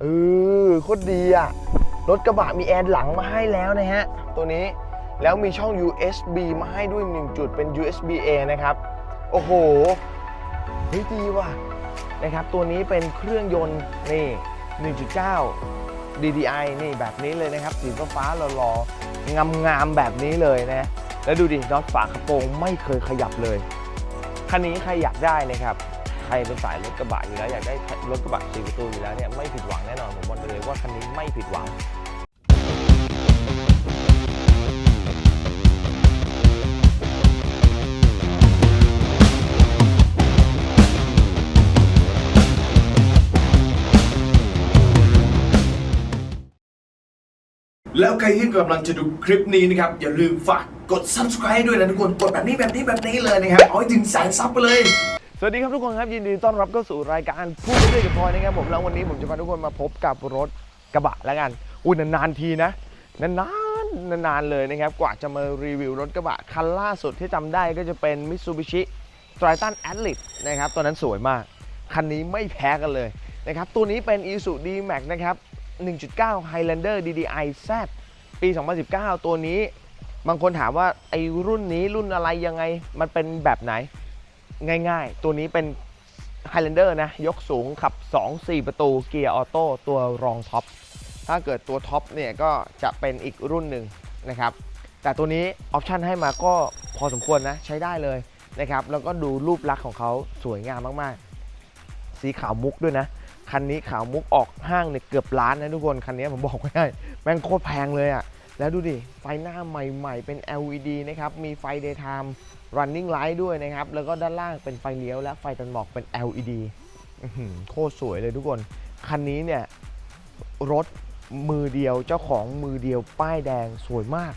เออโคตรดีอะ รถกระบะมีแอร์หลังมาให้แล้วนะฮะ ตัวนี้แล้วมีช่อง USB มาให้ด้วย 1 จุดเป็น USB A นะครับ โอ้โหเฮ้ยดีว่ะนะครับ ตัวนี้เป็นเครื่องยนต์นี่ 1.9 DDI นี่แบบนี้เลยนะครับ สีฟ้าหล่อๆงามๆแบบนี้เลยนะ แล้วดูดิน็อตฝากระโปรงไม่เคยขยับเลย คันนี้ใครอยากได้นะครับ ใครเป็นสายรถกระบะอยู่แล้วอยากได้รถกระบะสี่ประตูอยู่แล้วเนี่ยไม่ผิดหวังแน่นอนผมบอกเลยว่าคันนี้ไม่ผิดหวังแล้วใครที่กำลังจะดูคลิปนี้นะครับ อย่าลืมฝากกด subscribe ด้วยนะทุกคน กดแบบนี้แบบนี้แบบนี้เลยนะครับ เอาให้ถึงแสนซับไปเลย สวัสดีครับทุกคนครับยินดีต้อนรับเข้าสู่รายการพูดเรื่อยกับพลอยนะครับผมแล้ววันนี้ผมจะพาทุกคนมาพบกับรถกระบะแล้วกันอุ้ยนานๆทีนะนานๆนานๆเลยนะครับกว่าจะมารีวิวรถกระบะคันล่าสุดที่จำได้ก็จะเป็น Mitsubishi Triton Atlas นะครับตัวนั้นสวยมาก คันนี้ไม่แพ้กันเลยนะครับตัวนี้เป็น Isuzu D-Max นะครับ 1.9 Highlander DDI Z ปี 2019 ตัวนี้บางคนถามว่าไอรุ่นนี้รุ่นอะไรยังไงมันเป็นแบบไหน ง่ายๆ ตัวนี้เป็น Highlander นะ ยกสูงขับ 2 4 ประตูเกียร์ออโต้ตัวรองท็อป ถ้าเกิดตัวท็อปเนี่ยก็จะเป็นอีกรุ่นหนึ่งนะครับ แต่ตัวนี้ออปชันให้มาก็พอสมควรนะ ใช้ได้เลยนะครับ แล้วก็ดูรูปลักษณ์ของเขาสวยงามมากๆ สีขาวมุกด้วยนะ คันนี้ขาวมุกออกห้างเนี่ยเกือบล้านนะทุกคน คันนี้ผมบอกไม่ได้แม่งโคตรแพงเลยอะ่ะ แล้วดูดิ ไฟหน้าใหม่ๆ เป็น LED นะครับ มีไฟ daytime running light ด้วยนะครับ แล้วก็ด้านล่างเป็นไฟเลี้ยว และไฟตันหมอกเป็น LED โคตรสวยเลยทุกคน คันนี้เนี่ย รถมือเดียวเจ้าของมือเดียวป้ายแดงสวยมาก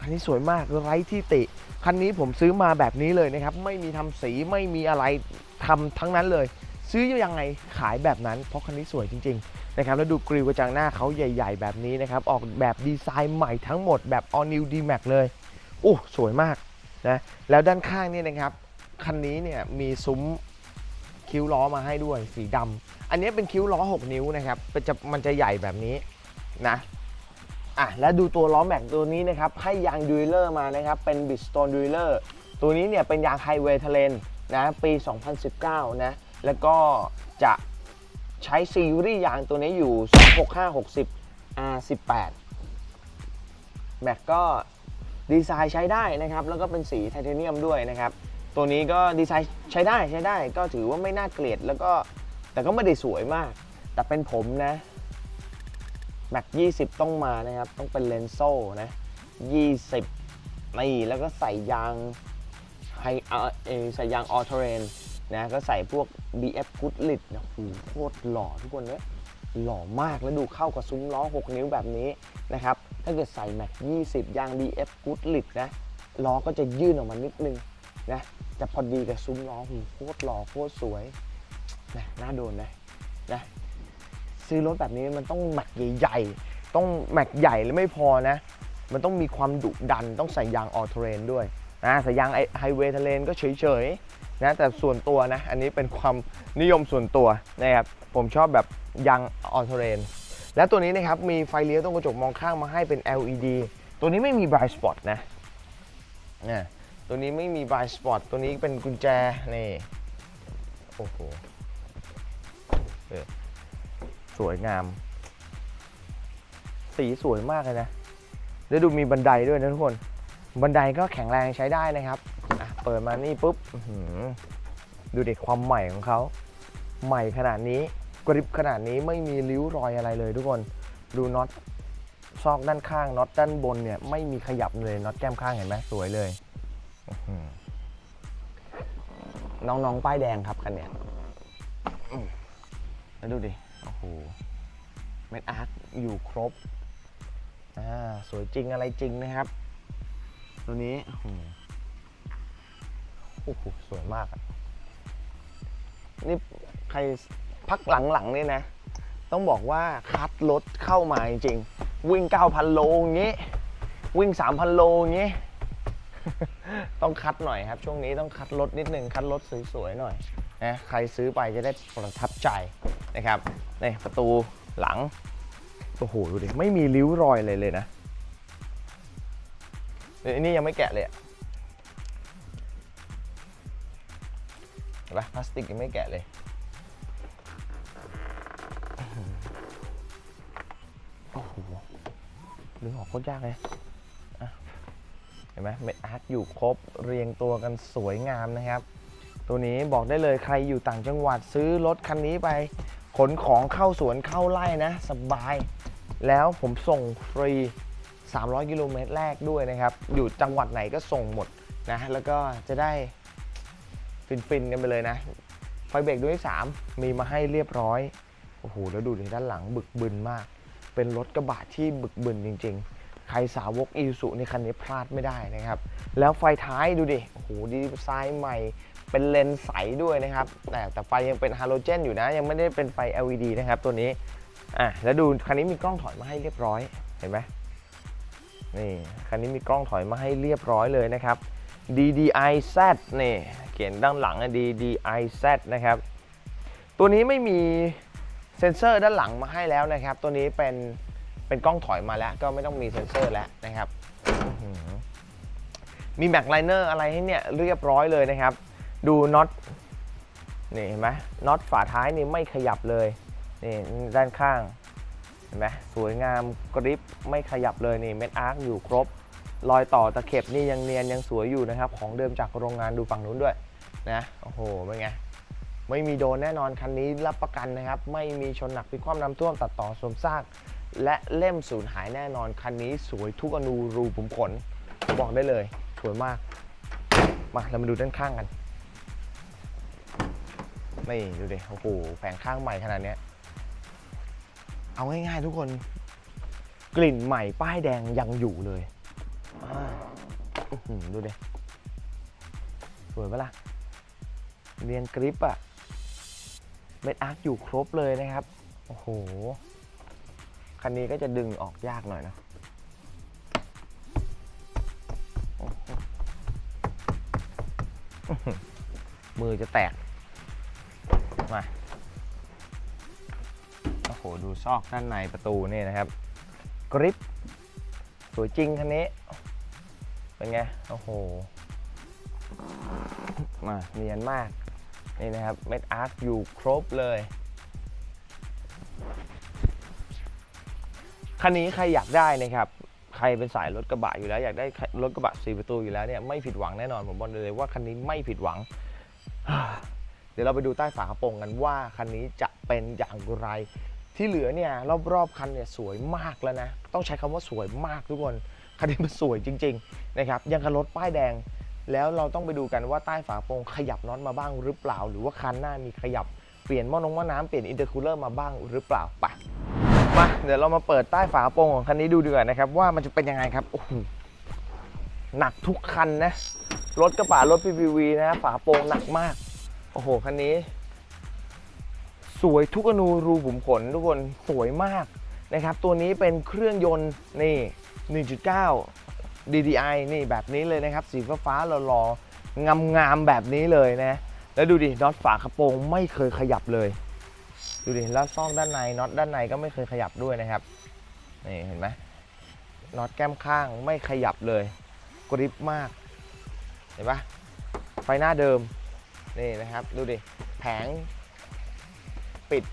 คันนี้สวยมากไร้ที่ติ คันนี้ผมซื้อมาแบบนี้เลยนะครับ ไม่มีทำสีไม่มีอะไรทำทั้งนั้นเลย ซื้อยังไงขายแบบนั้น เพราะคันนี้สวยจริง ๆ นะครับแล้วดูกริวกระจังหน้าเขาใหญ่ ๆ แบบนี้นะครับออกแบบดีไซน์ใหม่ทั้งหมดแบบ all new D-Max เลยโอ้สวยมากนะแล้วด้านข้างนี่นะครับคันนี้เนี่ยมีซุ้มคิ้วล้อมาให้ด้วยสีดำอันนี้เป็นคิ้วล้อ 6 นิ้วนะครับเป็นจะมันจะใหญ่แบบนี้นะอะแล้วดูตัวล้อแม็กตัวนี้นะครับให้ยางดูเลอร์มานะครับเป็นบิสโตนดูเลอร์ตัวนี้เนี่ยเป็นยางไฮเวย์เทเลนนะปี 2019 นะแล้วก็จะ ใช้ซีรีส์ยางตัวนี้อยู่ 26560 R18 แม็กก็ดีไซน์ใช้ได้นะครับ แล้วก็เป็นสีไทเทเนียมด้วยนะครับ ตัวนี้ก็ดีไซน์ใช้ได้ใช้ได้ ก็ถือว่าไม่น่าเกลียด แล้วก็แต่ก็ไม่ได้สวยมาก แต่เป็นผมนะแม็ก20 ต้องมานะครับ ต้องเป็นเลนโซ่นะ 20นี่แล้วก็ใส่ยางไฮเอใส่ยางออเทเรน นะก็ใส่พวก BF Good l i t นะโหโคตรหล่อทุกคนเลยหล่อมากแล้วดูเข้ากับซุ้มล้อ 6 นิ้วแบบนี้นะครับ ถ้าเกิดใส่แม็ก20 ยาง BF Good l i t นะล้อก็จะยื่นออกมานิดนึงนะจะพอดีกับซุ้มล้อโอ้โหโคตรหล่อโคตรสวยนะน่าโดนนะนะซื้อรถแบบนี้มันต้องแม็กใหญ่ๆ ต้องแม็กใหญ่แล้วไม่พอนะ มันต้องมีความดุดันต้องใส่ยางออ t เทเรนด้วยนะใส่ยางไฮเวย์เทเลนก็เฉยๆ นะแต่ส่วนตัวนะอันนี้เป็นความนิยมส่วนตัวนะครับผมชอบแบบยางออ t เทเรนและตัวนี้นะครับมีไฟเลี้ยวตรงกระจกมองข้างมาให้เป็น LED ตัวนี้ไม่มี Bright Spot นะนี่ยตัวนี้ไม่มี Bright Spot ตัวนี้เป็นกุญแจนี่โอ้โหสวยงาม สีสวยมากเลยนะแล้วดูมีบันไดด้วยนะทุกคน บันไดก็แข็งแรงใช้ได้นะครับ เปิดมานี่ปุ๊บดูเด็กความใหม่ของเขา ใหม่ขนาดนี้กริบขนาดนี้ไม่มีริ้วรอยอะไรเลยทุกคน ดูน็อตซอกด้านข้างน็อตด้านบนเนี่ยไม่มีขยับเลยน็อตแก้มข้างเห็นไหมสวยเลยน้องๆ ป้ายแดงครับคันเนี้ยมแล้วดูดิ โอ้โห เม็ดอาร์คอยู่ครบ อ่า สวยจริงอะไรจริงนะครับ ตัวนี้ โอ้โหสวยมากนี่ใครพักหลังๆนี่นะ ต้องบอกว่าคัดรถเข้ามาจริง วิ่ง 9,000 โลอย่างงี้ วิ่ง 3,000 โลอย่างงี้ ต้องคัดหน่อยครับ ช่วงนี้ต้องคัดรถนิดหนึ่งคัดรถสวยๆหน่อยนะใครซื้อไปจะได้ประทับใจนะครับนี่ประตูหลัง โอ้โห ดูดิ ไม่มีริ้วรอยเลยเลยนะนนี้ยังไม่แกะเลยอะ ห็นปะพลาสติกยังไม่แกะเลย โอ้โหดึงออกโคตรยากเลยเห็นไหมเม็ดอาร์ตอยู่ครบเรียงตัวกันสวยงามนะครับ ตัวนี้บอกได้เลยใครอยู่ต่างจังหวัดซื้อรถคันนี้ไป ขนของเข้าสวนเข้าไร่นะสบาย แล้วผมส่งฟรี 300 กิโลเมตรแรกด้วยนะครับ อยู่จังหวัดไหนก็ส่งหมดนะ แล้วก็จะได้ ฟินๆ กันไปเลยนะ ไฟเบรกดวงที่ 3 มีมาให้เรียบร้อย โอ้โห แล้วดูดิด้านหลังบึกบึนมาก เป็นรถกระบะที่บึกบึนจริง ๆ ใครสาวกอีซูในคันนี้พลาดไม่ได้นะครับ แล้วไฟท้ายดูดิ โอ้โห ดีไซน์ใหม่ เป็นเลนส์ใสด้วยนะครับ แต่แต่ไฟยังเป็นฮาโลเจนอยู่นะ ยังไม่ได้เป็นไฟ LED นะครับ ตัวนี้ อะ แล้วดูคันนี้มีกล้องถอยมาให้เรียบร้อย เห็นไหมนี่ คันนี้มีกล้องถอยมาให้เรียบร้อยเลยนะครับ DDI Z นี่ ขียนด้านหลังอะ DDI Z นะครับ ตัวนี้ไม่มีเซ็นเซอร์ด้านหลังมาให้แล้วนะครับ ตัวนี้เป็นเป็นกล้องถอยมาแล้ว ก็ไม่ต้องมีเซ็นเซอร์แล้วนะครับ มีแม็กไลเนอร์อะไรให้เนี่ยเรียบร้อยเลยนะครับ ดูน็อตนี่เห็นไหมน็อตฝาท้ายนี่ไม่ขยับเลยนี่ด้านข้างเห็นไหมสวยงามกริปไม่ขยับเลยนี่เม็ดอาร์คอยู่ครบรอยต่อตะเข็บนี่ยังเนียนยังสวยอยู่นะครับ ของเดิมจากโรงงานดูฝั่งนู้นด้วย นะโอ้โหเป็นไงไม่มีโดนแน่นอนคันนี้รับประกันนะครับ ไม่มีชนหนักพิกคว่ำน้ำท่วมตัดต่อสวมซาก และเล่มสูญหายแน่นอนคันนี้สวยทุกอนูรูขุมขนบอกได้เลยสวยมาก มาเรามาดูด้านข้างกันนี่ดูดิโอ้โหแผงข้างใหม่ขนาดนี้เอาง่ายๆทุกคน กลิ่นใหม่ป้ายแดงยังอยู่เลยอือหือดูดิสวยปะล่ะ เรียนกริปอะเม็ดอาร์คอยู่ครบเลยนะครับ โอ้โห คันนี้ก็จะดึงออกยากหน่อยนะมือจะแตก มา โอ้โห ดูซอกด้านในประตูนี่นะครับ กริป สวยจริงคันนี้ เป็นไง โอ้โห มาเนียนมาก นี่นะครับเม็ดอาร์ตอยู่ครบเลยคันนี้ใครอยากได้นะครับใครเป็นสายรถกระบะอยู่แล้ว อยากได้รถกระบะ4ประตูอยู่แล้วเนี่ยไม่ผิดหวังแน่นอนผมบอกเลยว่าคันนี้ไม่ผิดหวัง เดี๋ยวเราไปดูใต้ฝากระโปรงกันว่าคันนี้จะเป็นอย่างไร ที่เหลือเนี่ยรอบๆคันเนี่ยสวยมากแล้วนะ ต้องใช้คำว่าสวยมากทุกคนคันนี้มันสวยจริง ๆ นะครับยังกับรถป้ายแดง แล้วเราต้องไปดูกันว่าใต้ฝาโปรงขยับน็อตมาบ้างหรือเปล่า หรือว่าคันหน้ามีขยับเปลี่ยนหม้อนงหม้อน้ำเปลี่ยนอินเตอร์คูลเลอร์มาบ้างหรือเปล่าไปมาเดี๋ยวเรามาเปิดใต้ฝาโปรงของคันนี้ดูดีกว่านะครับว่ามันจะเป็นยังไงครับโอ้โหหนักทุกคันนะรถกระบะรถ PPV นะฝาโปรงหนักมาก โอ้โหคันนี้ สวยทุกอนูรูขุมขนทุกคนสวยมากนะครับ ตัวนี้เป็นเครื่องยนต์นี่ 1.9 DDI นี่แบบนี้เลยนะครับ สีฟ้าฟ้าๆหล่อๆงามๆแบบนี้เลยนะ แล้วดูดิน็อตฝากระโปรงไม่เคยขยับเลย ดูดิแล้วซ่องด้านในน็อตด้านในก็ไม่เคยขยับด้วยนะครับนี่เห็นไหมน็อตแก้มข้างไม่ขยับเลยกริบมาก เห็นปะไฟหน้าเดิมนี่นะครับ ดูดิแผงปิด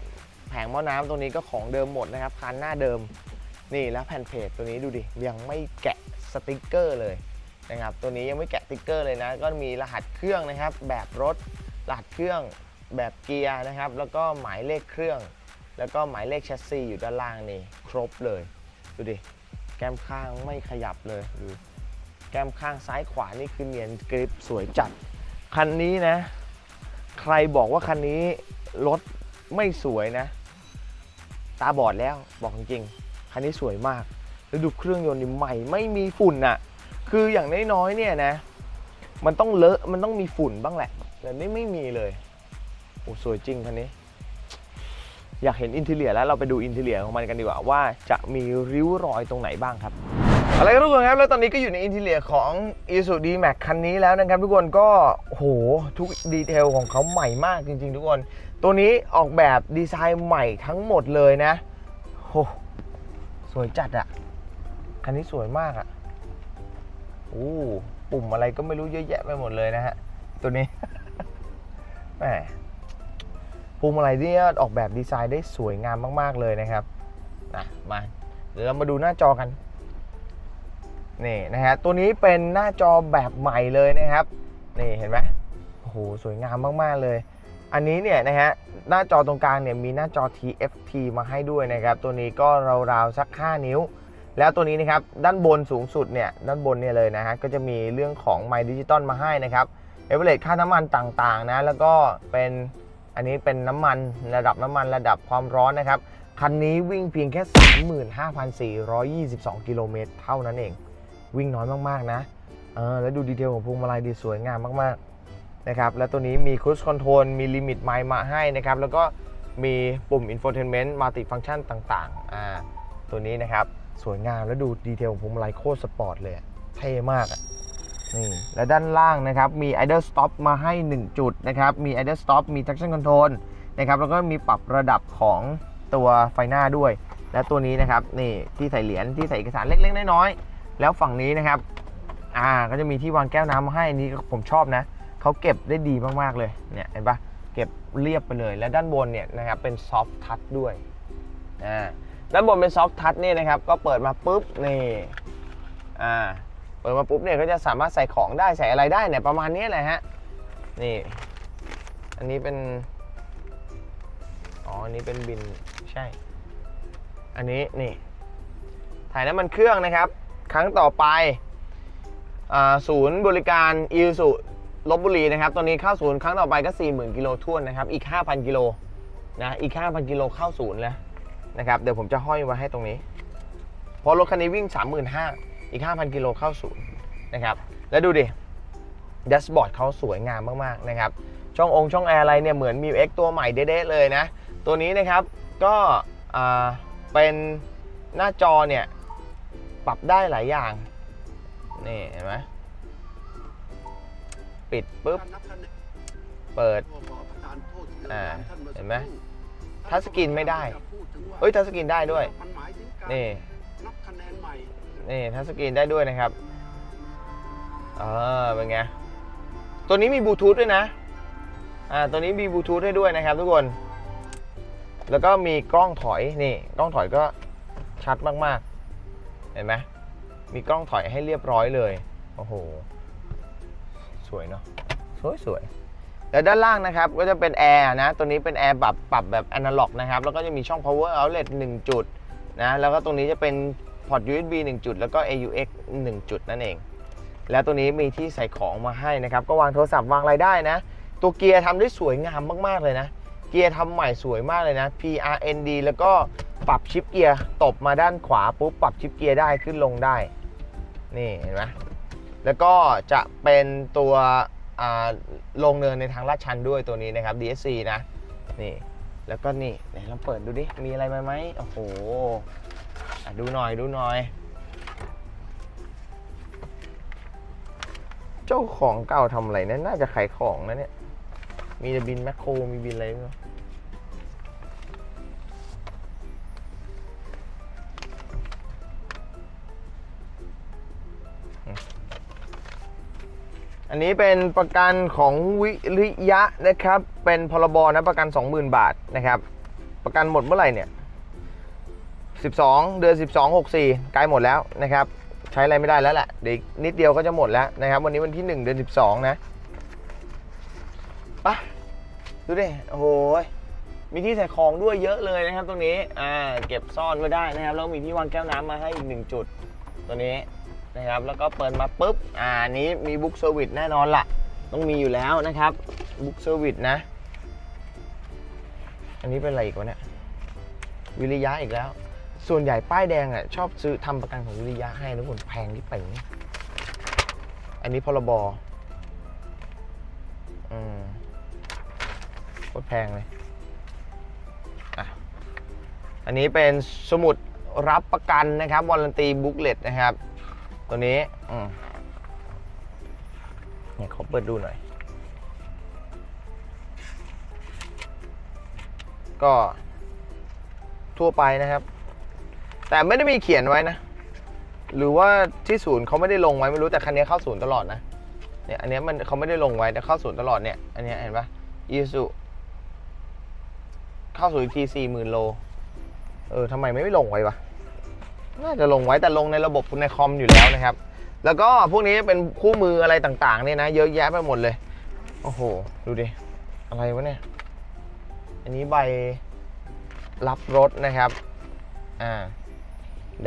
แผงหม้อน้ำตรงนี้ก็ของเดิมหมดนะครับคันหน้าเดิมนี่แล้วแผ่นเพจตัวนี้ดูดิยังไม่แกะ สติกเกอร์เลยนะครับตัวนี้ยังไม่แกะสติกเกอร์เลยนะ ก็มีรหัสเครื่องนะครับ แบบรถรหัสเครื่องแบบเกียร์นะครับ แล้วก็หมายเลขเครื่อง แล้วก็หมายเลขแชสซีอยู่ด้านล่างนี่ครบเลย ดูดิแก้มข้างไม่ขยับเลยดูแก้มข้างซ้ายขวานี่คือเนียนกริปสวยจัด คันนี้นะ ใครบอกว่าคันนี้รถไม่สวยนะ ตาบอดแล้วบอกจริงๆคันนี้สวยมาก แล้วดูเครื่องยนต์นี่ใหม่ไม่มีฝุ่นอะ่ะ คืออย่างน้อยๆเนี่ยนะ มันต้องเลอะมันต้องมีฝุ่นบ้างแหละ แต่นี่ไม่มีเลยโอ้สวยจริงคันนี้ อยากเห็นอินเทเลียแล้วเราไปดูอินเทเลียของมันกันดีกว่าว่าจะมีริ้วรอยตรงไหนบ้างครับอะไรครับทุกคนครับแล้วตอนนี้ก็อยู่ในอินเทเลียของ i s u d Max คันนี้แล้วนะครับ ทุกคนก็โหทุกดีเทลของเขาใหม่มากจริง ๆ ทุกคน ตัวนี้ออกแบบดีไซน์ใหม่ทั้งหมดเลยนะโหสวยจัดอะ คันนี้สวยมากอะโอ้ปุ่มอะไรก็ไม่รู้เยอะแยะไปหมดเลยนะฮะ ตัวนี้แหมปุ่มอะไรเนี่ยออกแบบดีไซน์ได้สวยงามมาก ๆ เลยนะครับนะมาเดี๋ยวเรามาดูหน้าจอกันนี่นะฮะตัวนี้เป็นหน้าจอแบบใหม่เลยนะครับนี่เห็นไหมโอ้โหสวยงามมาก ๆ เลย อันนี้เนี่ยนะฮะหน้าจอตรงกลางเนี่ยมีหน้าจอ TFT มาให้ด้วยนะครับ ตัวนี้ก็ราวๆสัก 5 นิ้ว แล้วตัวนี้นะครับด้านบนสูงสุดเนี่ยด้านบนเนี่ยเลยนะฮะก็จะมีเรื่องของ My Digital มาให้นะครับเอเวอเรค่าน้ำมันต่างๆนะแล้วก็เป็นอันนี้เป็นน้ำมันระดับน้ำมันระดับความร้อนนะครับคันนี้วิ่งเพียงแค่ 35,422 กิโลเมตรเท่านั้นเอง วิ่งน้อยมากๆนะเออแล้วดูดีเทลของพวงมาลัยดีสวยงามมากๆนะครับแล้วตัวนี้มี Cruise Control มี Limit m i มาให้นะครับแล้วก็มีปุ่ม Infotainment Multi Function ต่างๆอ่าตัวนี้นะครับ สวยงามแล้วดูดีเทลของพวงมาลัยโคตรสปอร์ตเลยอะเท่มากอะนี่และด้านล่างนะครับมี Idle Stop มาให้ 1 จุดนะครับมี Idle Stop มี Traction Control นะครับแล้วก็มีปรับระดับของตัวไฟหน้าด้วย และตัวนี้นะครับนี่ที่ใส่เหรียญที่ใส่เอกสารเล็กๆน้อยๆแล้วฝั่งนี้นะครับอ่าก็จะมีที่วางแก้วน้ำมาให้อันนี้ผมชอบนะเขาเก็บได้ดีมากๆเลยเนี่ยเห็นปะเก็บเรียบไปเลย และด้านบนเนี่ยนะครับเป็นซอฟทัชด้วยอ่า ด้านบนเป็นซอฟทัชนี่นะครับก็เปิดมาปุ๊บนี่อ่าเปิดมาปุ๊บเนี่ยก็จะสามารถใส่ของได้ใส่อะไรได้เนี่ยประมาณนี้แหละฮะนี่อันนี้เป็นอ๋ออันนี้เป็นบินใช่ อันนี้นี่ถ่ายน้ำมันเครื่องนะครับ ครั้งต่อไปอ่าศูนย์บริการอีสุลบบุรีนะครับตัวนี้เข้าศูนย์ครั้งต่อไปก็ 40,000กิโลท่วนนะครับ อีก 5,000 กิโลนะ อีก 5,000 กิโลเข้าศูนย์แล้ว นะครับเดี๋ยวผมจะห้อยไว้ให้ตรงนี้ เพราะรถคันนี้วิ่ง 35,000 อีก 5,000 กิโลเข้าศูนย์นะครับ แล้วดูดิแดชบอร์ดเขาสวยงามมาก ๆ นะครับ ช่ององค์ช่องแอร์อะไรเนี่ยเหมือนมี X ตัวใหม่เด๊ะเลยนะ ตัวนี้นะครับก็เป็นหน้าจอเนี่ย ปรับได้หลายอย่าง นี่เห็นไหมปิดปุ๊บ เปิดอ่าเห็นไหมทัชสกรีนไม่ได้ เอ้ยทัชสกรีนได้ด้วยนี่ นับคะแนนใหม่นี่ทัชสกรีนได้ด้วยนะครับ เออเป็นไง ตัวนี้มีบลูทูธด้วยนะ อ่า ตัวนี้มีบลูทูธให้ด้วยนะครับ ทุกคน แล้วก็มีกล้องถอย นี่ กล้องถอยก็ชัดมากๆ เห็นไหมมีกล้องถอยให้เรียบร้อยเลย โอ้โห สวยเนาะ สวยสวยๆ แล้วด้านล่างนะครับก็จะเป็นแอร์นะตัวนี้เป็นแอร์ปรับปรับแบบอนาล็อกนะครับแล้วก็จะมีช่อง power outlet 1 จุดนะแล้วก็ตรงนี้จะเป็นพอร์ต USB 1 จุด แล้วก็ AUX 1 จุดนั่นเอง แล้วตัวนี้มีที่ใส่ของมาให้นะครับ ก็วางโทรศัพท์วางอะไรได้นะ ตัวเกียร์ทำได้สวยงามมากๆเลยนะ เกียร์ทำใหม่สวยมากเลยนะ PRND แล้วก็ปรับชิปเกียร์ตบมาด้านขวาปุ๊บปรับชิปเกียร์ได้ขึ้นลงได้ นี่เห็นไหมแล้วก็จะเป็นตัว ลงเนินในทางลาดชันด้วยตัวนี้นะครับ DSC นะนี่แล้วก็นี่ไหนลองเปิดดูดิ มีอะไรมาไหมโอ้โหดูหน่อยดูหน่อย เจ้าของเก่าทำอะไรนี่ยน่าจะขายของนะเนี่ย มีบินแมคโครมีบินอะไรไม่ อันนี้เป็นประกันของวิริยะนะครับ เป็นพรบนะประกัน 20,000 บาทนะครับ ประกันหมดเมื่อไหร่เนี่ย 12 เดือน 12 64ใกล้หมดแล้วนะครับ ใช้อะไรไม่ได้แล้วแหละเดี๋ยวนิดเดียวก็จะหมดแล้วนะครับ วันนี้วันที่ 1 เดือน 12 นะไปะดูดิโอ้โหยมีที่ใส่ของด้วยเยอะเลยนะครับตรงนี้อ่าเก็บซ่อนไว้ได้นะครับแล้วมีที่วางแก้วน้ำมาให้อีกหนึ่งจุดตัวนี้ นะครับ แล้วก็เปิดมาปุ๊บ อ่าอันนี้มีบุ๊กเซอร์วิสแน่นอนล่ะ ต้องมีอยู่แล้วนะครับบุ๊กเซอร์วิสนะ อันนี้เป็นอะไรอีกวะเนี่ย วิริยะอีกแล้ว ส่วนใหญ่ป้ายแดงอะชอบซื้อทำประกันของวิริยะให้ทุกคนแพงที่เป่งอันนี้พรบอืมโคตรแพงเลยอะอันนี้เป็นสมุดรับประกันนะครับวอลันตีบุ๊กเลตนะครับ ตัวนี้อืมเนี่ยขอเปิดดูหน่อย ก็ทั่วไปนะครับ แต่ไม่ได้มีเขียนไว้นะ หรือว่าที่ศูนย์เขาไม่ได้ลงไว้ไม่รู้แต่คันนี้เข้าศูนย์ตลอดนะเนี่ยอันนี้มันเขาไม่ได้ลงไว้แต่เข้าศูนย์ตลอดเนี่ยอันนี้เห็นปะอีสุเข้าศูนย์ทีสี่หมื่นโล เออทำไมไม่ลงไว้วะ น่าจะลงไว้แต่ลงในระบบในคอมอยู่แล้วนะครับ แล้วก็พวกนี้เป็นคู่มืออะไรต่างๆเนี่ยนะ เยอะแยะไปหมดเลย โอ้โห ดูดิ อะไรวะเนี่ย อันนี้ใบรับรถนะครับ อ่า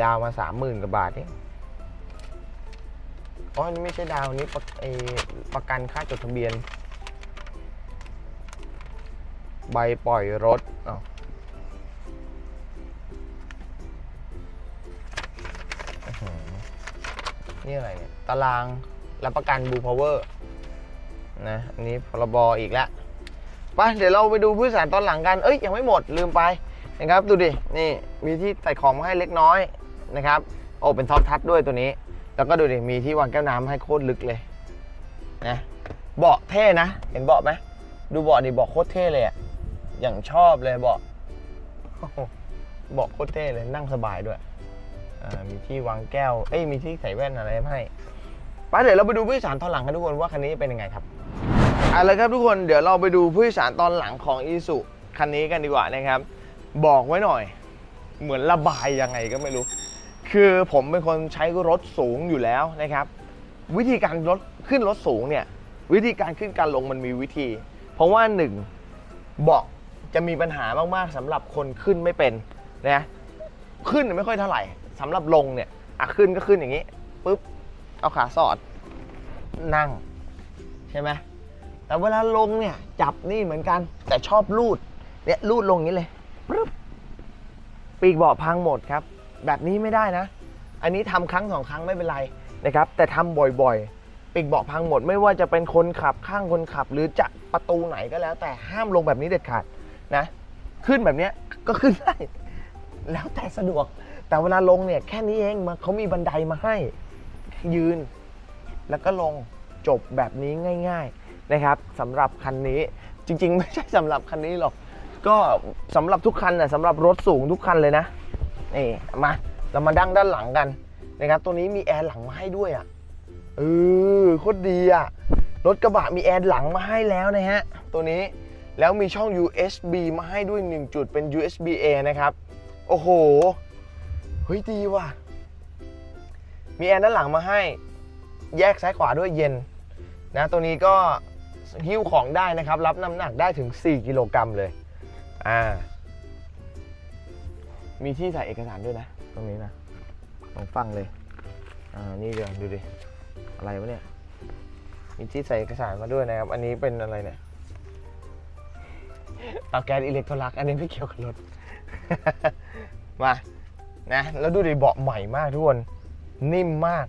ดาวมาสามหมื่นกว่าบาทนี่อ๋อนนี้ไม่ใช่ดาวนี้ประประกันค่าจดทะเบียน ใบปล่อยรถอ้าวอื้อ นี่อะไรเนี่ย ตารางรับประกันบูพาวเวอร์นะ อันนี้พรบอีกแล้วไปเดี๋ยวเราไปดูผู้โดยสารตอนหลังกัน เอ้ย ยังไม่หมดลืมไปนะครับ ดูดิ นี่มีที่ใส่ของมาให้เล็กน้อยนะครับ โอ้ เป็นท็อปทัชด้วยตัวนี้ แล้วก็ดูดิ มีที่วางแก้วน้ำให้โคตรลึกเลยนะ เบาะเท่นะ เห็นเบาะไหมดูเบาะดิเบาะโคตรเท่เลยอะอย่างชอบเลยเบาะโอ้โหเบาะโคตรเท่เลยนั่งสบายด้วย มีที่วางแก้ว เอ้ยมีที่ใส่แว่นอะไรให้ไปเดี๋ยวเราไปดูผู้โดยสารตอนหลังกันทุกคนว่าคันนี้เป็นยังไงครับเอาละครับทุกคนเดี๋ยวเราไปดูผู้โดยสารตอนหลังของอีสุคันนี้กันดีกว่านะครับ บอกไว้หน่อย เหมือนระบายยังไงก็ไม่รู้ คือผมเป็นคนใช้รถสูงอยู่แล้วนะครับ วิธีการรถขึ้นรถสูงเนี่ยวิธีการขึ้นการลงมันมีวิธี เพราะว่าหนึ่งเบาะจะมีปัญหามากๆสำหรับคนขึ้นไม่เป็นนะขึ้นไม่ค่อยเท่าไหร่ สำหรับลงเนี่ยอะขึ้นก็ขึ้นอย่างนี้ปุ๊บเอาขาสอดนั่ง ใช่ไหมแต่เวลาลงเนี่ยจับนี่เหมือนกัน แต่ชอบลูดเนี่ยลูดลงอย่างนี้เลยปึ๊บปีกเบาะพังหมดครับ แบบนี้ไม่ได้นะ อันนี้ทำครั้งสองครั้งไม่เป็นไรนะครับ แต่ทำบ่อยๆ ปีกเบาะพังหมดไม่ว่าจะเป็นคนขับข้างคนขับ หรือจะประตูไหนก็แล้ว แต่ห้ามลงแบบนี้เด็ดขาดนะ ขึ้นแบบนี้ก็ขึ้นได้ แล้วแต่สะดวก แต่เวลาลงเนี่ยแค่นี้เองมาเขามีบันไดมาให้ยืน แล้วก็ลงจบแบบนี้ง่าย ๆนะครับสำหรับคันนี้จริง ๆ ไม่ใช่สำหรับคันนี้หรอกก็สำหรับทุกคันนะสำหรับรถสูงทุกคันเลยนะนี่มาเรามาดั้งด้านหลังกันนะครับตัวนี้มีแอร์หลังมาให้ด้วยอะเออโคตรดีอะรถกระบะมีแอร์หลังมาให้แล้วนะฮะตัวนี้แล้วมีช่อง USB มาให้ด้วย 1 จุดเป็น USB A นะครับ โอ้โห ฮ้ยดีว่ะ มีแอร์ด้านหลังมาให้ แยกซ้ายขวาด้วยเย็น นะตัวนี้ก็หิ้วของได้นะครับ รับน้ำหนักได้ถึง 4 กิโลกรัมเลย อ่า มีที่ใส่เอกสารด้วยนะ ตรงนี้นะลองฟังเลย อ่า นี่เดี๋ยวดูดิ อะไรวะเนี่ย มีที่ใส่เอกสารมาด้วยนะครับ อันนี้เป็นอะไรเนี่ยเตาแก๊สอิเล็กโทรลัก อันนี้ไม่เกี่ยวกับรถ มา นะแล้วดูดิเบาะใหม่มากทุกคนนิ่มมาก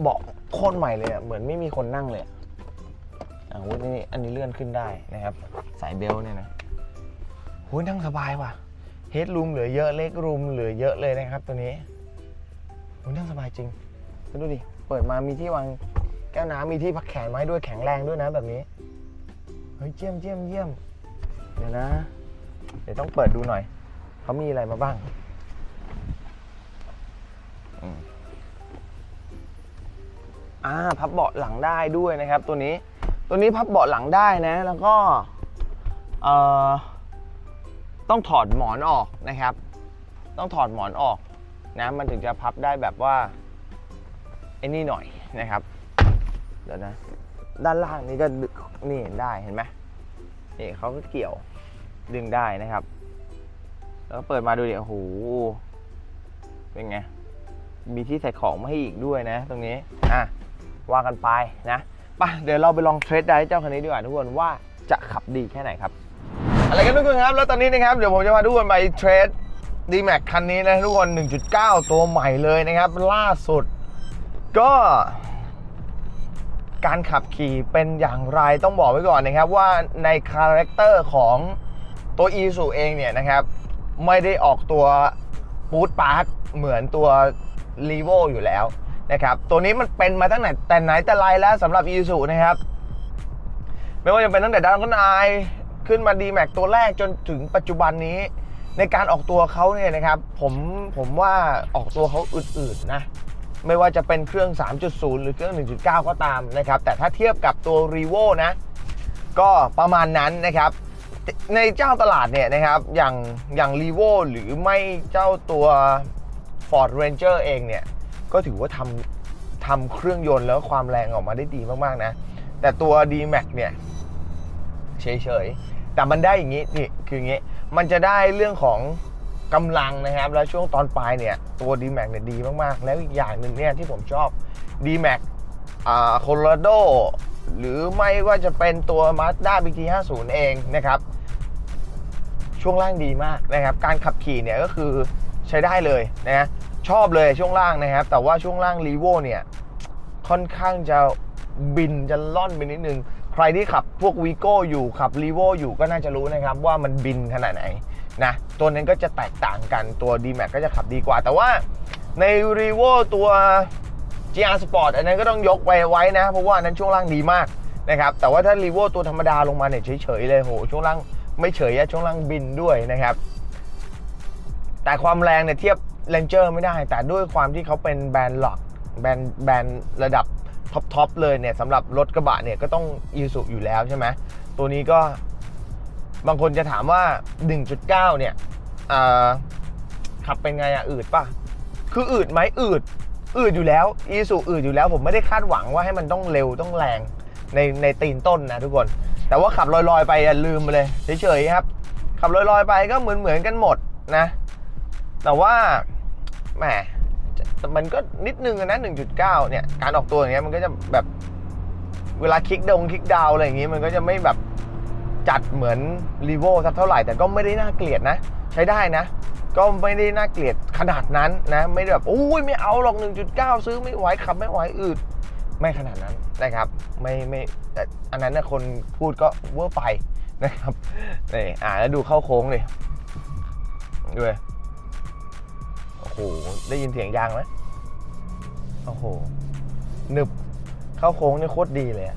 เบาะโคตรใหม่เลยอะเหมือนไม่มีคนนั่งเลยอะอ่าวุ้นี่อันนี้เลื่อนขึ้นได้นะครับ สายเบลต์เนี่ยนะหุยนั่งสบายว่ะเฮดรูมเหลือเยอะเล็กรูมเหลือเยอะเลยนะครับตัวนี้หุยนั่งสบายจริงดูดิเปิดมามีที่วางแก้วน้ำมีที่พักแขนไว้ด้วยแข็งแรงด้วยนะแบบนี้เฮ้ยเยี่ยมเยี่ยมเยี่ยมเดี๋ยวนะ เดี๋ยวต้องเปิดดูหน่อย เขามีอะไรมาบ้างอ่าพับเบาะหลังได้ด้วยนะครับ ตัวนี้ ตัวนี้พับเบาะหลังได้นะ แล้วก็เอ่อต้องถอดหมอนออกนะครับ ต้องถอดหมอนออกนะ มันถึงจะพับได้แบบว่าไอ้นี่หน่อยนะครับ เดี๋ยวนะ ด้านล่างนี่ก็นี่ได้เห็นไหมนี่เขาก็เกี่ยวดึงได้นะครับ แล้วเปิดมาดูดิโอ้โหเป็นไง มีที่ใส่ของมาให้อีกด้วยนะ ตรงนี้ อะ ว่ากันไปนะไปเดี๋ยวเราไปลองเทรดได้เจ้าคันนี้ดีกว่าทุกคนว่าจะขับดีแค่ไหนครับ อะไรกันทุกคนครับ แล้วตอนนี้นะครับ เดี๋ยวผมจะมาทุกคนไปเทรด d m a x คันนี้นะทุกคน 1.9 ตัวใหม่เลยนะครับ ล่าสุด ก็ การขับขี่เป็นอย่างไรต้องบอกไว้ก่อนนะครับ ว่าในคาแรคเตอร์ของตัว e s u เองเนี่ยนะครับ ไม่ได้ออกตัวปูดปาร์คเหมือนตัว r e v o อยู่แล้วนะครับ ตัวนี้มันเป็นมาตั้งแต่แต่ไหนแต่ไรแล้วสำหรับ e s u นะครับ ไม่ว่าจะเป็นตั้งแต่ดาวน์ไอขึ้นมา d m a x ตัวแรกจนถึงปัจจุบันนี้ ในการออกตัวเขาเนี่ยนะครับ ผมผมว่าออกตัวเขาอืดๆนะ ไม่ว่าจะเป็นเครื่อง 3.0 หรือเครื่อง 1.9 ก็ตามนะครับ แต่ถ้าเทียบกับตัว r e v o นะ ก็ประมาณนั้นนะครับ ในเจ้าตลาดเนี่ยนะครับ อย่างอย่าง r e v o หรือไม่เจ้าตัว Ford Ranger เองเนี่ย ก็ถือว่าทำทำเครื่องยนต์แล้วความแรงออกมาได้ดีมาก ๆ นะ แต่ตัว D-Max เนี่ยเฉย ๆ แต่มันได้อย่างนี้นี่คืออย่างนี้ มันจะได้เรื่องของกำลังนะครับ แล้วช่วงตอนปลายเนี่ย ตัว D-Max เนี่ยดีมาก ๆ แล้วอีกอย่างหนึ่งเนี่ยที่ผมชอบ D-Max อ่า Colorado หรือไม่ว่าจะเป็นตัว Mazda BT50 เองนะครับ ช่วงล่างดีมากนะครับ การขับขี่เนี่ยก็คือใช้ได้เลยนะชอบเลยช่วงล่างนะครับ แต่ว่าช่วงล่าง r e v o เนี่ยค่อนข้างจะบินจะล่อนไปนิดนึง ใครที่ขับพวกวีโก้อยู่ขับ r e v o อยู่ก็น่าจะรู้นะครับ ว่ามันบินขนาดไหนนะตัวนั้นก็จะแตกต่างกันตัว d m a x ก็จะขับดีกว่า แต่ว่าใน r e v o ตัว GR Sport อันนั้นก็ต้องยกไปไว้นะ เพราะว่านั้นช่วงล่างดีมากนะครับแต่ว่าถ้า r e v o ตัวธรรมดาลงมาเนี่ยเฉยๆเลยโหช่วงล่าง ไม่เฉยอะช่วงล่างบินด้วยนะครับ แต่ความแรงเนี่ยเทียบ Ranger ไม่ได้ แต่ด้วยความที่เขาเป็นแบรนด์หลักแบรนด์แบรนด์ระดับท็อปทเลยเนี่ยสำหรับรถกระบะเนี่ยก็ต้องอีสุอยู่แล้วใช่ไหมตัวนี้ก็บางคนจะถามว่า 1.9 เนี่ยขับเป็นไงอะอืดป่ะ คืออืดไหมอืด อืดอยู่แล้ว อีสุอืดอยู่แล้ว ผมไม่ได้คาดหวังว่าให้มันต้องเร็วต้องแรงในในตีนต้นนะทุกคน แต่ว่าขับลอยๆไปลืมไปเลยเฉยๆครับ ขับลอยๆไปก็เหมือนเหมือนๆกันหมดนะ แต่ว่าแหมมันก็นิดนึงนะ 1.9 เนี่ย การออกตัวอย่างเงี้ยมันก็จะแบบเวลาคลิกดงคลิกดาวอะไรอย่างงี้มันก็จะไม่แบบจัดเหมือนรีโวสักเท่าไหร่ แต่ก็ไม่ได้น่าเกลียดนะ ใช้ได้นะ ก็ไม่ได้น่าเกลียดขนาดนั้นนะ ไม่ได้แบบโอ้ยไม่เอาหรอก 1.9 ซื้อไม่ไหวขับไม่ไหวอืด ไม่ขนาดนั้นนะครับ ไม่ไม่แต่อันนั้นนะคนพูดก็เวอร์ไปนะครับนี่อ่าแล้วดูเข้าโค้งเลยด้วยโอ้โห ได้ยินเสียงยางไหมโอ้โหหนึบเข้าโค้งนี่โคตรดีเลย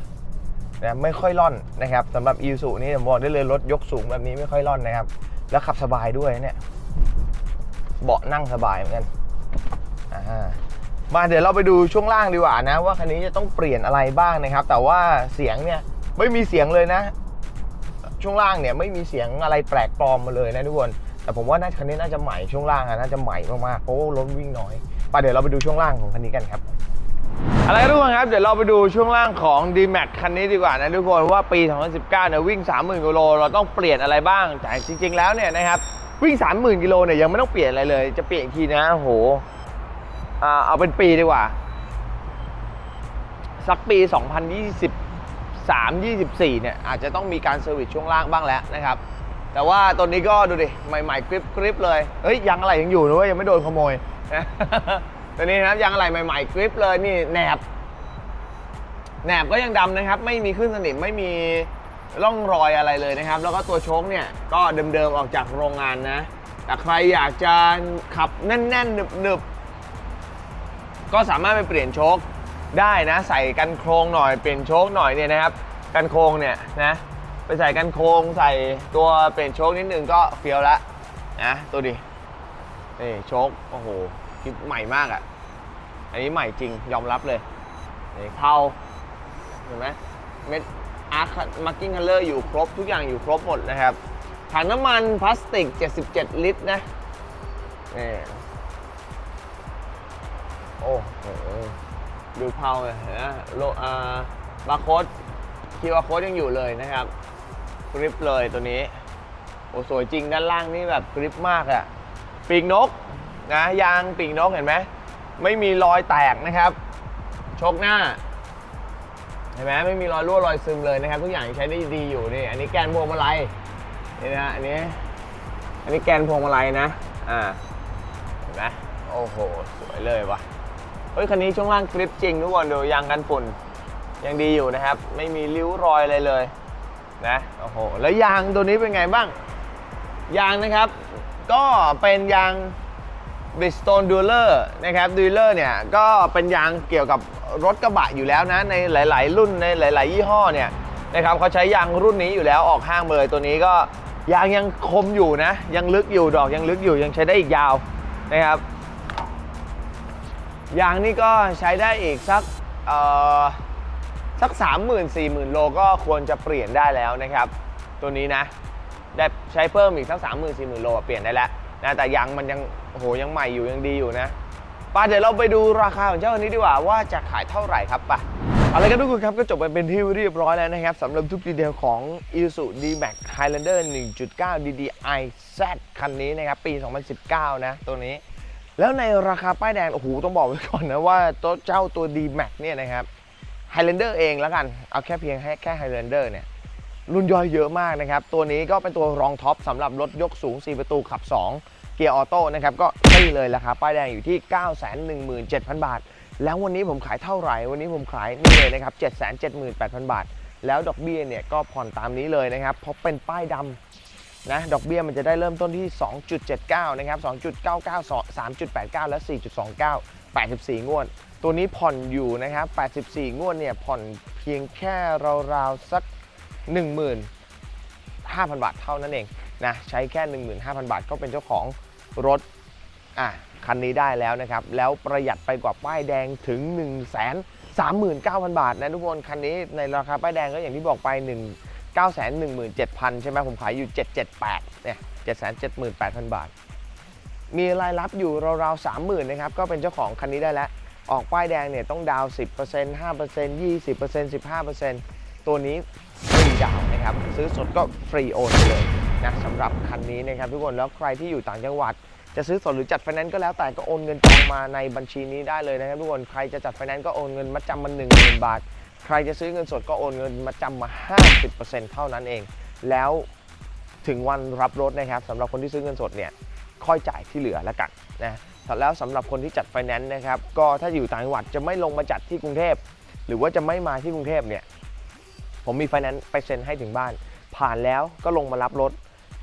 นะไม่ค่อยล่อนนะครับสำหรับอีซูนี่ผมบอกได้เลยรถยกสูงแบบนี้ไม่ค่อยล่อนนะครับ แล้วขับสบายด้วยเนี่ย เบาะนั่งสบายเหมือนกันอ่า มาเดี๋ยวเราไปดูช่วงล่างดีกว่านะ ว่าคันนี้จะต้องเปลี่ยนอะไรบ้างนะครับ แต่ว่าเสียงเนี่ยไม่มีเสียงเลยนะ ช่วงล่างเนี่ยไม่มีเสียงอะไรแปลกปลอมมาเลยนะทุกคนแต่ผมว่าน่าคันนี้น่าจะใหม่ช่วงล่างอะน่าจะใหม่มากๆเพราะว่ารถวิ่งน้อยไปเดี๋ยวเราไปดูช่วงล่างของคันนี้กันครับอะไรทุกคนครับเดี๋ยวเราไปดูช่วงล่างของ d m a x คันนี้ดีกว่านะทุกคนว่าปี 2019เนี่ยวิ่ง 30,000กิโลเราต้องเปลี่ยนอะไรบ้างแต่จริง ๆ แล้วเนี่ยนะครับวิ่ง 30,000กิโลเนี่ยยังไม่ต้องเปลี่ยนอะไรเลยจะเปลี่ยนอีกทีนะโห เอาเป็นปีดีกว่า สักปี 2023 24 เนี่ย อาจจะต้องมีการเซอร์วิสช่วงล่างบ้างแล้วนะครับ แต่ว่าตัวนี้ก็ดูดิ ใหม่ๆกริปกริปเลย เฮ้ยยางอะไรยังอยู่นะเว้ย ยังไม่โดนขโมย ตัวนี้นะครับยางอะไรใหม่ๆกริปเลยนี่แหนบแหนบก็ยังดำนะครับ ไม่มีขึ้นสนิมไม่มีร่องรอยอะไรเลยนะครับ แล้วก็ตัวโชคเนี่ยก็เดิมๆออกจากโรงงานนะ แต่ใครอยากจะขับแน่นๆหนึบๆ ก็สามารถไปเปลี่ยนโชคได้นะ ใส่กันโครงหน่อยเปลี่ยนโชคหน่อยเนี่ยนะครับกันโครงเนี่ยนะไปใส่กันโครงใส่ตัวเปลี่ยนโชคนิดนึงก็เฟี้ยวละนะตัวดินี่โชคโอ้โหคลิปใหม่มากอะ่ะ อันนี้ใหม่จริงยอมรับเลยนี่เผาเห็นไหมเม็ดอาร์คมาร์กิ้งคัลเลอร์อยู่ครบทุกอย่างอยู่ครบหมดนะครับถังน้ำมันพลาสติก 77 ลิตรนะนี่ โอ้โหดูเผาเลยนะโลอ่าบาร์โค้ดคิวอาร์โค้ดยังอยู่เลยนะครับกริปเลยตัวนี้ โอ้สวยจริงด้านล่างนี่แบบกริปมากอะปีกนกนะยางปีกนกเห็นไหมไม่มีรอยแตกนะครับชกหน้าเห็นไหมไม่มีรอยรั่วรอยซึมเลยนะครับ ทุกอย่างใช้ได้ดีอยู่นี่อันนี้แกนพวงมาลัยนี่นะอันนี้ อันนี้แกนพวงมาลัยนะ อ่าเห็นไหมโอ้โห สวยเลยว่ะ เฮ้ยคันนี้ช่วงล่างกริปจริงทุกคนดูยางกันฝุ่นยังดีอยู่นะครับ ไม่มีริ้วรอยอะไรเลยนะโอ้โหแล้วยางตัวนี้เป็นไงบ้าง ยางนะครับ ก็เป็นยาง Bridgestone Dueler นะครับ Dueler เนี่ยก็เป็นยางเกี่ยวกับรถกระบะอยู่แล้วนะ ในหลาย ๆ รุ่นในหลาย ๆ ยี่ห้อเนี่ยนะครับเขาใช้ยางรุ่นนี้อยู่แล้วออกห้างเลยตัวนี้ก็ยางยังคมอยู่นะ ยังลึกอยู่ดอกยังลึกอยู่ยังใช้ได้อีกยาวนะครับ ยางนี่ก็ใช้ได้อีกสักเอ่อสัก 3 0 0 0 0 4 0 0 0 0 โลก็ควรจะเปลี่ยนได้แล้วนะครับ ตัวนี้นะ ได้ใช้เพิ่มอีกสัก 3 0 0 0 0 4 0 0 0โลเปลี่ยนได้แล้วนะแต่ยางมันยังโหยังใหม่อยู่ยังดีอยู่นะป้าเดี๋ยวเราไปดูราคาของเจ้าคันนี้ดีกว่าว่าจะขายเท่าไหร่ครับป่ะเอาละครับทุกคนครับก็จบไปเป็นที่เรียบร้อยแล้วนะครับสำหรับทุกดีเทลของ Isuzu D-Max Highlander 1.9 DDI Z คันนี้นะครับ ปี 2019 นะ ตัวนี้ แล้วในราคาป้ายแดง โอ้โห ต้องบอกไว้ก่อนนะว่าตัวเจ้าตัว D-Max เนี่ยนะครับ Highlander เองแล้วกัน เอาแค่เพียงให้แค่ Highlander เนี่ยรุ่นย่อยเยอะมากนะครับ ตัวนี้ก็เป็นตัวรองท็อปสำหรับรถยกสูง 4 ประตูขับ 2 เกียร์ออโต้นะครับ ก็นี่เลยราคาป้ายแดงอยู่ที่ 917,000 บาท แล้ววันนี้ผมขายเท่าไหร่ วันนี้ผมขายนี่เลยนะครับ 778,000 บาท แล้วดอกเบี้ยเนี่ยก็ผ่อนตามนี้เลยนะครับ เพราะเป็นป้ายดำ นะดอกเบี้ยมันจะได้เริ่มต้นที่ 2.79 นะครับ 2.99 3.89 และ 4.29 84 งวด ตัวนี้ผ่อนอยู่นะครับ 84 งวดเนี่ยผ่อนเพียงแค่ราวๆสัก 15,000 บาทเท่านั้นเองนะใช้แค่ 15,000 บาทก็เป็นเจ้าของรถอะคันนี้ได้แล้วนะครับ แล้วประหยัดไปกว่าป้ายแดงถึง 1 3 9 0 0 0 บาทนะทุกคน คันนี้ในราคาป้ายแดงก็อย่างที่บอกไป 1 9 1 7 0 0 0 ใช่ไหมผมขายอยู่ 778เนี่ย778,000 บาท มีรายรับอยู่ราวๆ30,000นะครับ ก็เป็นเจ้าของคันนี้ได้แล้ว ออกป้ายแดงเนี่ยต้องดาวน์10% 5% 20% 15%ตัวนี้ฟรีดาวนะครับ ซื้อสดก็ฟรีโอนเลยนะสำหรับคันนี้นะครับทุกคนแล้วใครที่อยู่ต่างจังหวัด จะซื้อสดหรือจัดไฟแนนซ์ก็แล้วแต่ก็โอนเงินจองมาในบัญชีนี้ได้เลยนะครับทุกคนใครจะจัดไฟแนนซ์ก็โอนเงินมัดจำมา1 0,000บาท ใครจะซื้อเงินสดก็โอนเงินมาจำมา 50%เท่านั้นเอง แล้วถึงวันรับรถนะครับสำหรับคนที่ซื้อเงินสดเนี่ยค่อยจ่ายที่เหลือแล้วกันนะแล้วสำหรับคนที่จัดไฟแนนซ์นะครับก็ถ้าอยู่ต่างจังหวัดจะไม่ลงมาจัดที่กรุงเทพ หรือว่าจะไม่มาที่กรุงเทพเนี่ยผมมีไฟแนนซ์ไปเซ็นให้ถึงบ้าน ผ่านแล้วก็ลงมารับรถ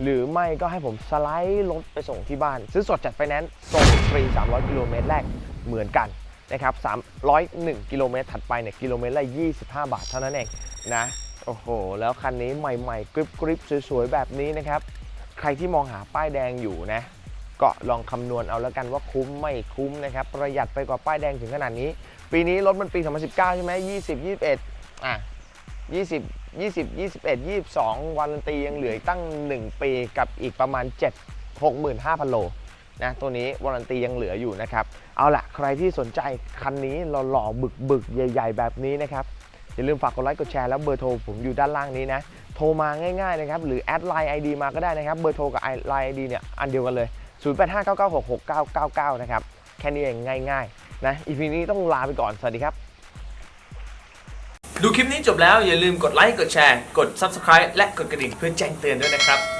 หรือไม่ก็ให้ผมสไลด์รถไปส่งที่บ้าน ซื้อสดจัดไฟแนนซ์ส่งฟรี 300 กิโลเมตรแรกเหมือนกัน นะครับ301 กิโลเมตรถัดไปเนี่ยกิโลเมตรละ 25 บาทเท่านั้นเองนะ โอ้โห แล้วคันนี้ใหม่ๆ กริบกริบสวยๆ แบบนี้นะครับ ใครที่มองหาป้ายแดงอยู่นะ ก็ลองคำนวณเอาแล้วกันว่าคุ้มไม่คุ้มนะครับ ประหยัดไปกว่าป้ายแดงถึงขนาดนี้ ปีนี้รถมันปี 2019 ใช่ไหม20 21 อะ 20 20 21 22วารันตียังเหลืออีกตั้ง 1 ปีกับอีกประมาณ 7 65,000 โล นะตัวนี้วารันตียังเหลืออยู่นะครับ เอาล่ะ ใครที่สนใจคันนี้หล่อๆบึกๆ ใหญ่ ๆ แบบนี้นะครับ อย่าลืมฝากกดไลค์กดแชร์แล้วเบอร์โทรผมอยู่ด้านล่างนี้นะ โทรมาง่ายๆนะครับ หรือแอดไลน์ ID มาก็ได้นะครับ เบอร์โทรกับไลน์ ID เนี่ยอันเดียวกันเลย 0859966999 นะครับแค่นี้เองง่ายๆนะอีพีนี้ต้องลาไปก่อนสวัสดีครับดูคลิปนี้จบแล้วอย่าลืมกดไลค์กดแชร์ กด Subscribe และกดกระดิ่งเพื่อแจ้งเตือนด้วยนะครับ